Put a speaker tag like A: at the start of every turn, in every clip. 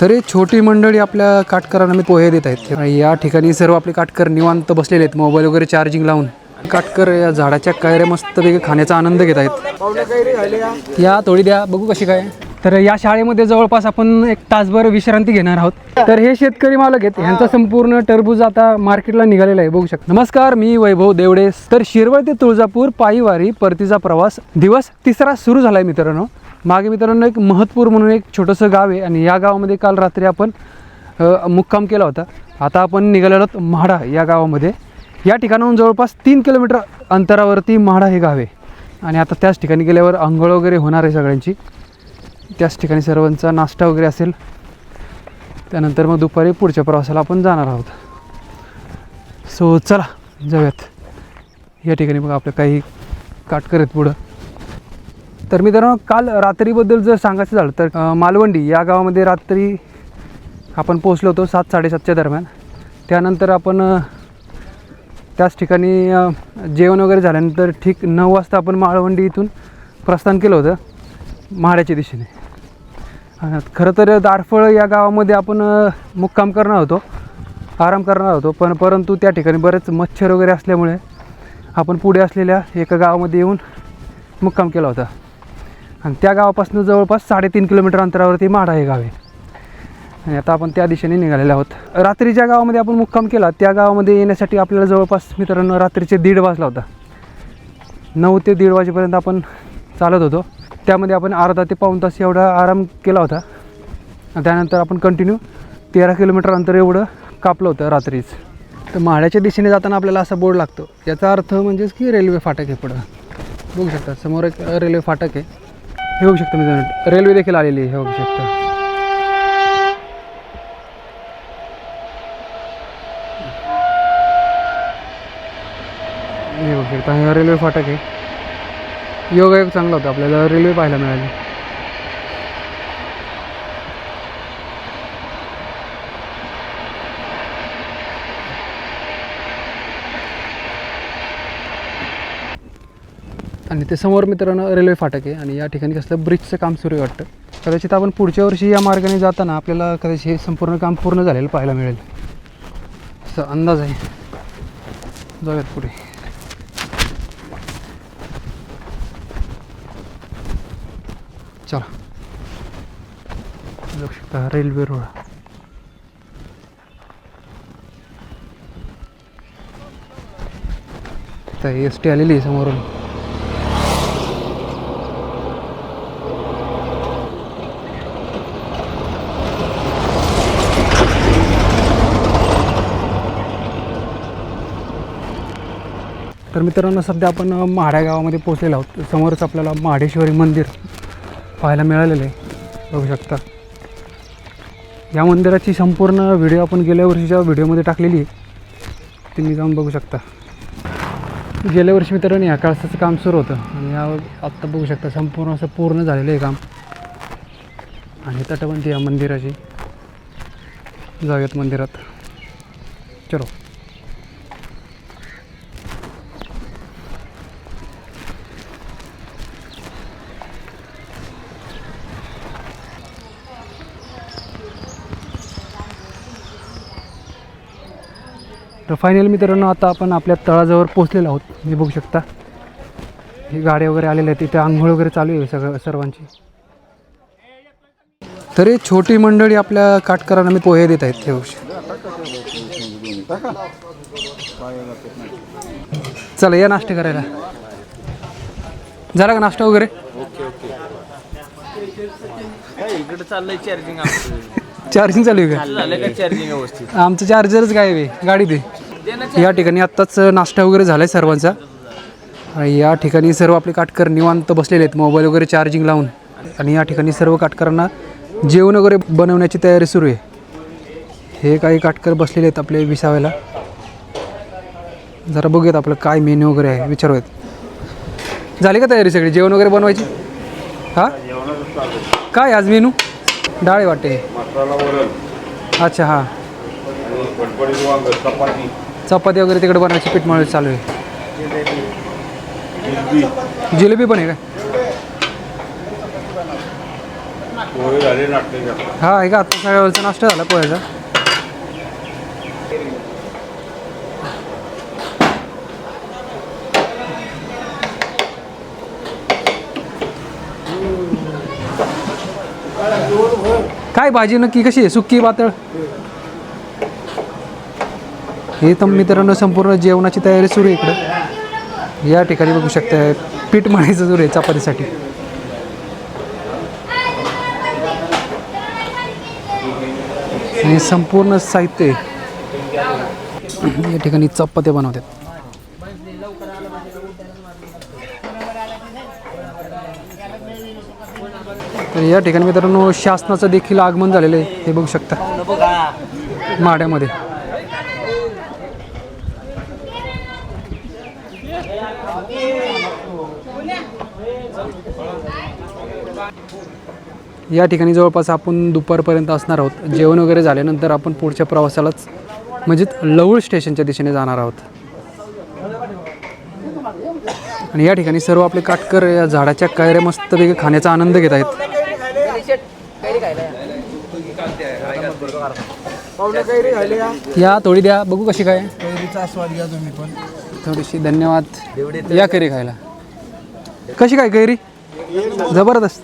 A: तरी छोटी मंडळी आपल्या काटकरांना मी पोहे देत आहेत. या ठिकाणी सर्व आपले काटकर निवांत बसलेले आहेत. मोबाईल वगैरे चार्जिंग लावून. काटकर या झाडाच्या कायऱ्या मस्तपैकी खाण्याचा आनंद घेत आहेत. या थोडी द्या. बघू कशी काय. तर या शाळेमध्ये जवळपास आपण एक तासभर विश्रांती घेणार आहोत. तर हे शेतकरी मालक आहेत. ह्यांचा संपूर्ण टरबूज आता मार्केटला निघालेला आहे. बघू शकता. नमस्कार मी वैभव देवडे. तर शिरवळ ते तुळजापूर पायीवारी परतीचा प्रवास दिवस तिसरा सुरू झाला आहे मित्रांनो. मागे मित्रांनो एक महत्पूर म्हणून एक छोटंसं गाव आहे आणि या गावामध्ये काल रात्री आपण मुक्काम केला होता. आता आपण निघालेलो आहोत म्हाडा या गावामध्ये. या ठिकाणाहून जवळपास तीन किलोमीटर अंतरावरती म्हाडा हे गाव आहे. आणि आता त्याच ठिकाणी गेल्यावर आंघोळ वगैरे होणार आहे सगळ्यांची. त्याच ठिकाणी सर्वांचा नाश्ता वगैरे असेल. त्यानंतर मग दुपारी पुढच्या प्रवासाला आपण जाणार आहोत. सो चला जाऊयात. या ठिकाणी मग आपलं काही काटकर आहेत पुढं. तर मित्रांनो काल रात्रीबद्दल जर सांगायचं झालं तर मालवंडी या गावामध्ये रात्री आपण पोचलो होतो सात साडेसातच्या दरम्यान. त्यानंतर आपण त्याच ठिकाणी जेवण वगैरे झाल्यानंतर ठीक नऊ वाजता आपण माळवंडी इथून प्रस्थान केलं होतं म्हाड्याच्या दिशेने. खरं तर दारफळ या गावामध्ये आपण मुक्काम करणार होतो आराम करणार होतो पण परंतु त्या ठिकाणी बरेच मच्छर वगैरे असल्यामुळे आपण पुढे असलेल्या एका गावामध्ये येऊन मुक्काम केला होता. आणि त्या गावापासून जवळपास साडेतीन किलोमीटर अंतरावरती माढा हे गाव आहे. आणि आता आपण त्या दिशेने निघालेले आहोत. रात्री ज्या गावामध्ये आपण मुक्काम केला त्या गावामध्ये येण्यासाठी आपल्याला जवळपास मित्रांनो रात्रीचे दीड वाजला होता. नऊ ते दीड वाजेपर्यंत आपण चालत होतो. त्यामध्ये आपण अर्धा ते पाऊण तास एवढा आराम केला होता. त्यानंतर आपण कंटिन्यू तेरा किलोमीटर अंतर एवढं कापलं होतं रात्रीच. तर माळ्याच्या दिशेने जाताना आपल्याला असा बोर्ड लागतो. याचा अर्थ म्हणजेच की रेल्वे फाटक आहे पुढं. बघू शकता समोर एक रेल्वे फाटक आहे. हे होऊ शकतं मी रेल्वे देखील आलेली आहे हे होऊ शकतं. हे हा रेल्वे फाटक आहे. योगायोग चांगला होता आपल्याला रेल्वे पाहायला मिळाली. आणि ते समोर मित्रांनो रेल्वे फाटक आहे आणि या ठिकाणी कसलं ब्रिजचं काम सुरू आहे वाटतं. कदाचित आपण पुढच्या वर्षी या मार्गाने जाताना आपल्याला कदाचित हे संपूर्ण काम पूर्ण झालेलं पाहायला मिळेल. असा अंदाज आहे. जाऊयात पुढे. चला. बघू शकता रेल्वे रोड. तर एस टी आलेली आहे समोरून. तर मित्रांनो सध्या आपण अ, गावामध्ये पोचलेलो आहोत. समोरच आपल्याला महाडेश्वरी मंदिर पाहायला मिळालेलं आहे. बघू शकता. या मंदिराची संपूर्ण व्हिडिओ आपण गेल्या वर्षीच्या व्हिडिओमध्ये टाकलेली आहे. तुम्ही जाऊन बघू शकता. गेल्या वर्षी मित्रांनो या काळसाचं काम सुरू होतं. आणि या आत्ता बघू शकता संपूर्ण असं पूर्ण झालेलं आहे काम. आणि तटबंदी या मंदिराची. जाऊयात मंदिरात. चलो. तर फायनल मित्रांनो आता आपण आपल्या तळाजवळ पोचलेलो आहोत. मी बघू शकता. हे गाड्या वगैरे आलेल्या आहेत. तिथे आंघोळ वगैरे चालू आहे सगळं सर्वांची. तरी छोटी मंडळी आपल्या काटकरांना मी पोहे देत आहेत ते चला या नाश्ता करायला. झाला का नाश्ता वगैरे?
B: इकडे चाललंय चार्जिंग
A: चार्जिंग चालू आहे का?
B: झालं का चार्जिंग व्यवस्थित?
A: आमचं चार्जरच गायब आहे. गाडीत आहे या ठिकाणी आत्ताच नाश्ता वगैरे झाला आहे सर्वांचा. आणि या ठिकाणी सर्व आपले काटकर निवांत बसलेले आहेत. मोबाईल वगैरे चार्जिंग लावून. आणि या ठिकाणी सर्व काटकरांना जेवण वगैरे बनवण्याची तयारी सुरू आहे. हे काही काटकर बसलेले आहेत आपले विसाव्याला. जरा बघूयात आपलं काय मेन्यू वगैरे आहे. विचारूयात. झाली का तयारी सगळी? जेवण वगैरे बनवायची? हां? काय आज मेनू डाळ वाटते अच्छा हां. चपाती. वगैरे तिकडे बनवायची पीठ मळायची चालू आहे. जिलेबी. पण आहे काय
C: पोहे झाले नाटक
A: हा आहे का आता सगळ्यावरचा नाश्ता झाला पोह्याचा? काय भाजी नक्की कशी आहे? सुक्की पातळ? हे तर मित्रांनो संपूर्ण जेवणाची तयारी सुरू आहे इकडं. या ठिकाणी बघू शकता पीठ मळायचं सुरू आहे चपातीसाठी. हे संपूर्ण साहित्य या ठिकाणी चपात्या बनवतात. तर या ठिकाणी मित्रांनो शासनाचं देखील आगमन झालेलं आहे. हे बघू शकता. माड्यामध्ये. या ठिकाणी जवळपास आपण दुपारपर्यंत असणार आहोत. जेवण वगैरे झाल्यानंतर आपण पुढच्या प्रवासालाच म्हणजेच लवळ स्टेशनच्या दिशेने जाणार आहोत. आणि या ठिकाणी सर्व आपले काटकर या झाडाच्या कैऱ्या मस्तपैकी खाण्याचा आनंद घेत आहेत. या. थोडी द्या. बघू कशी काय.
D: कैरीचा स्वाद घ्या तुम्ही पण.
A: थोडीशी धन्यवाद. या कैरी खायला. कशी काय कैरी? जबरदस्त.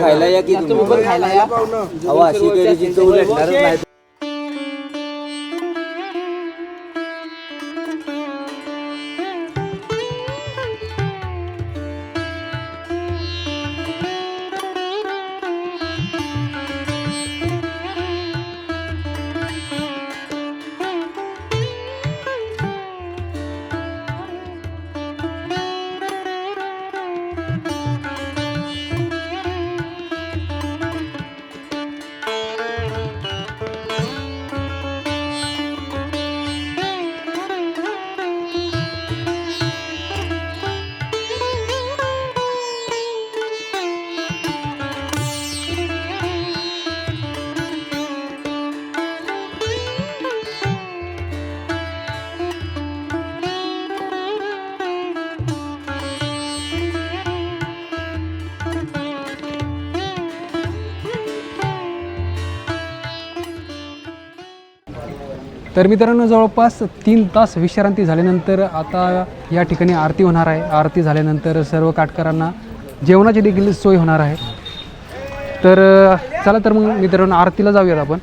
B: खायला या की तुम्ही. पण खायला या अहो अशी कैरीची चव भेटणारच नाही.
A: तर मित्रांनो जवळपास तीन तास विश्रांती झाल्यानंतर आता या ठिकाणी आरती होणार आहे. आरती झाल्यानंतर सर्व काटकरांना जेवणाची देखील सोय होणार आहे. तर चला तर मग मित्रांनो आरतीला जाऊयात आपण.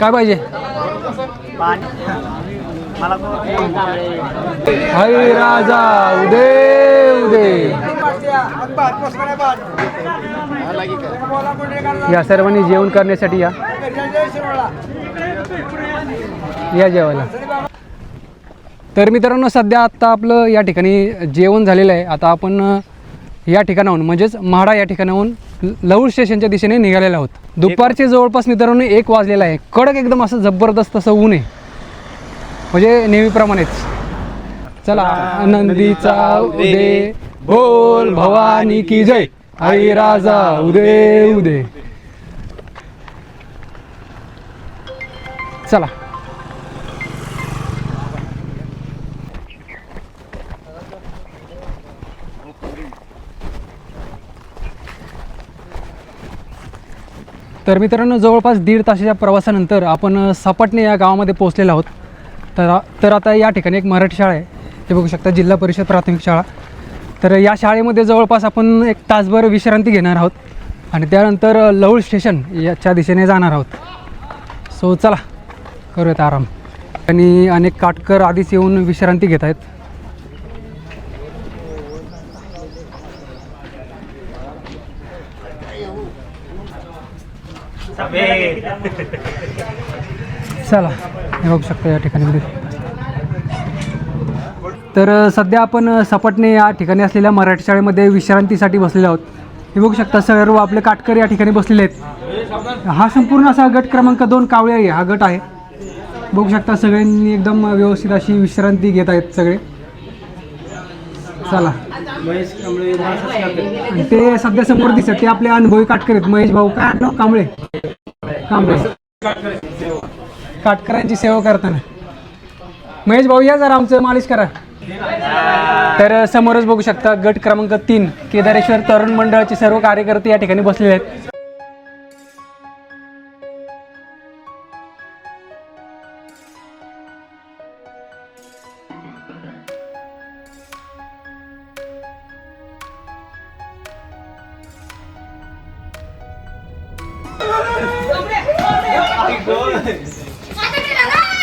A: काय पाहिजे? हरी राजा उदे उदे या सर्वांनी जेवण करण्यासाठी या. या जेवायला. तर मित्रांनो सध्या आत्ता आपलं या ठिकाणी जेवण झालेलं आहे. आता आपण या ठिकाणाहून म्हणजेच म्हाडा या ठिकाणाहून ल- लौड स्टेशनच्या दिशेने निघालेलो आहोत. दुपारचे जवळपास मित्रांनो एक वाजलेला आहे. कडक एकदम असं जबरदस्त असं ऊन आहे. म्हणजे नेहमीप्रमाणेच. चला नंदीचा उदे बोल भवानी की जय. आई राजा उदे उदे. चला. तर मित्रांनो जवळपास दीड तासाच्या प्रवासानंतर आपण अ, सपाटणे या गावामध्ये पोहोचलेलो आहोत. तर तर आता या ठिकाणी एक मराठी शाळा आहे. हे बघू शकता जिल्हा परिषद प्राथमिक शाळा. तर या शाळेमध्ये जवळपास आपण एक तासभर विश्रांती घेणार आहोत. आणि त्यानंतर लवळ स्टेशन याच्या दिशेने जाणार आहोत. सो चला करूयात आराम. आणि अनेक काटकर आधीच येऊन विश्रांती घेत आहेत. चला हे बघू शकता या ठिकाणी तर सध्या आपण सपाटणे या ठिकाणी असलेल्या मराठी शाळेमध्ये विश्रांतीसाठी बसलेले आहोत. हे बघू शकता सर्व आपले काटकर या ठिकाणी बसलेले आहेत. हा संपूर्ण असा गट क्रमांक दोन कावळे आहे हा गट आहे. बघू शकता सगळ्यांनी एकदम व्यवस्थित अशी विश्रांती घेत आहेत सगळे. चला. आणि ते सध्या समोर दिसत ते आपले अनुभवी काटकर आहेत. महेश भाऊ काय नाव कांबळे. कांबळे. काटकरांची सेवा करताना. महेश भाऊ या जरा आमचं मालिश करा. तर समोरच बघू शकता गट क्रमांक तीन केदारेश्वर तरुण मंडळाचे सर्व कार्यकर्ते या ठिकाणी बसलेले आहेत.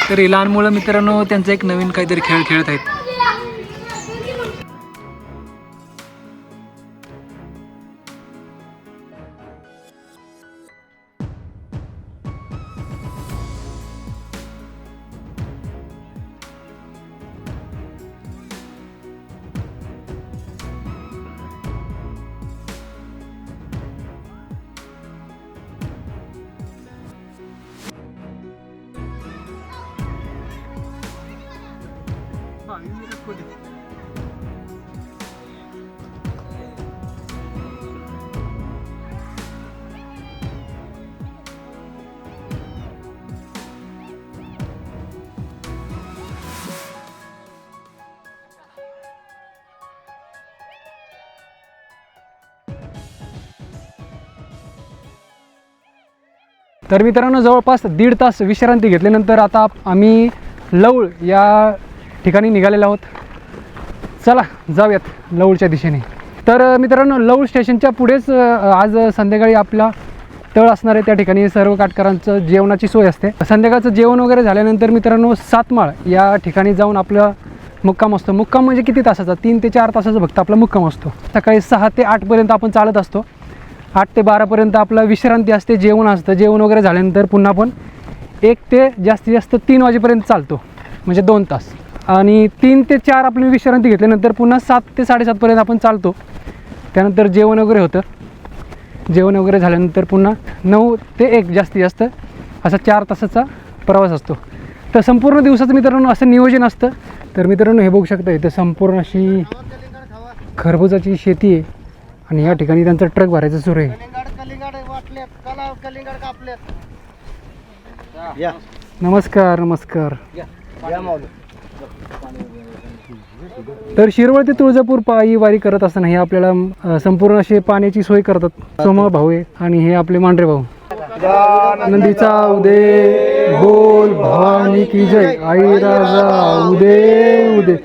A: तर लहान मुलं मित्रांनो त्यांचा एक नवीन काहीतरी खेळ खेळत आहेत. तर मित्रांनो जवळपास दीड तास विश्रांती घेतल्यानंतर आता आम्ही लवळ या ठिकाणी निघालेलो आहोत. चला जाऊयात लवळच्या दिशेने. तर मित्रांनो लवळ स्टेशनच्या पुढेच आज संध्याकाळी आपला तळ असणार आहे. त्या ठिकाणी सर्व काटकरांचं जेवणाची सोय असते. संध्याकाळचं जेवण वगैरे झाल्यानंतर मित्रांनो सातमाळ या ठिकाणी जाऊन आपलं मुक्काम असतो. मुक्काम म्हणजे किती तासाचा? तीन ते चार तासाचा फक्त आपला मुक्काम असतो. सकाळी सहा ते आठपर्यंत आपण चालत असतो. आठ ते बारापर्यंत आपला विश्रांती असते जेवण असतं. जेवण वगैरे झाल्यानंतर पुन्हा आपण एक ते जास्तीत जास्त तीन वाजेपर्यंत चालतो म्हणजे दोन तास. आणि तीन ते चार आपली विश्रांती घेतल्यानंतर पुन्हा सात ते साडेसातपर्यंत आपण चालतो. त्यानंतर जेवण वगैरे होतं. जेवण वगैरे झाल्यानंतर पुन्हा नऊ ते एक जास्तीत जास्त असा चार तासाचा प्रवास असतो. तर संपूर्ण दिवसाचं मित्रांनो असं नियोजन असतं. तर मित्रांनो हे बघू शकता इथं संपूर्ण अशी खरबुजाची शेती आहे. आणि या ठिकाणी त्यांचा ट्रक भरायचं सुरू आहे. नमस्कार नमस्कार. तर शिरवळ ते तुळजापूर पायी वारी करत असताना हे आपल्याला संपूर्ण अशी पाण्याची सोय करतात. सोमा भाऊ आहे आणि हे आपले मांढरे भाऊ. नंदीचा उदे बोल भवानी की जय. आई राजा उदे उदे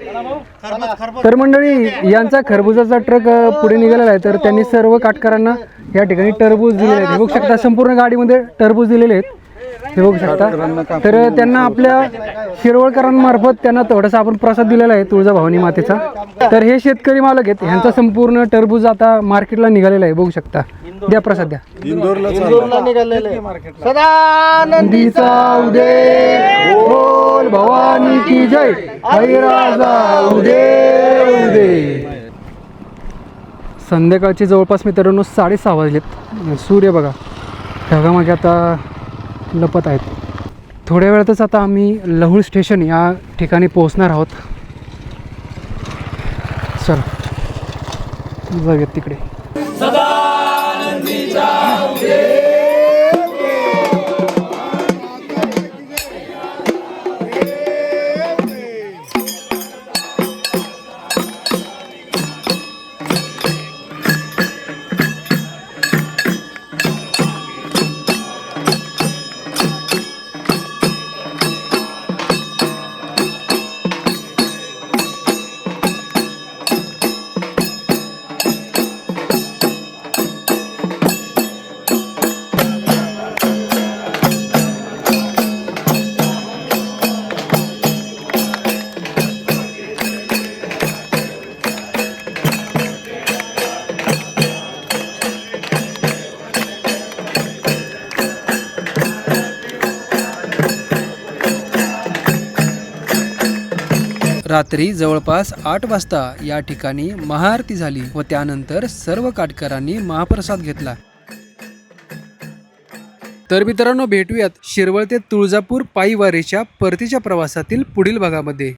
A: तर मंडळी यांचा खरबुजाचा ट्रक पुढे निघालेला आहे. तर त्यांनी सर्व काटकरांना या ठिकाणी टरबूज दिलेले आहेत. बघू शकता संपूर्ण गाडीमध्ये टरबूज दिलेले आहेत. हे बघू शकता. तर त्यांना आपल्या शिरवळकरांमार्फत त्यांना थोडासा आपण प्रसाद दिलेला आहे तुळजाभवानी मातेचा. तर हे शेतकरी मालक आहेत. ह्यांचा संपूर्ण टरबूज आता मार्केटला निघालेला आहे. बघू शकता. द्या प्रसाद द्या.
D: इंदोरला निघालेले सदा
A: नंदीचा उदे बोल भवानी की जय. हरी राजा उदे उदे संध्याकाळचे जवळपास मित्रांनो साडेसहा वाजलेत. सूर्य बघा ढगामागे आता लपत आहेत. थोड्या वेळातच आता आम्ही लहुळ स्टेशन या ठिकाणी पोहोचणार आहोत. चल जाऊयात तिकडे. 진짜. रात्री जवळपास आठ वाजता या ठिकाणी महाआरती झाली व त्यानंतर सर्व काटकरांनी महाप्रसाद घेतला. तर मित्रांनो भेटूयात शिरवळ ते तुळजापूर पायी वारीच्या परतीच्या प्रवासातील पुढील भागामध्ये.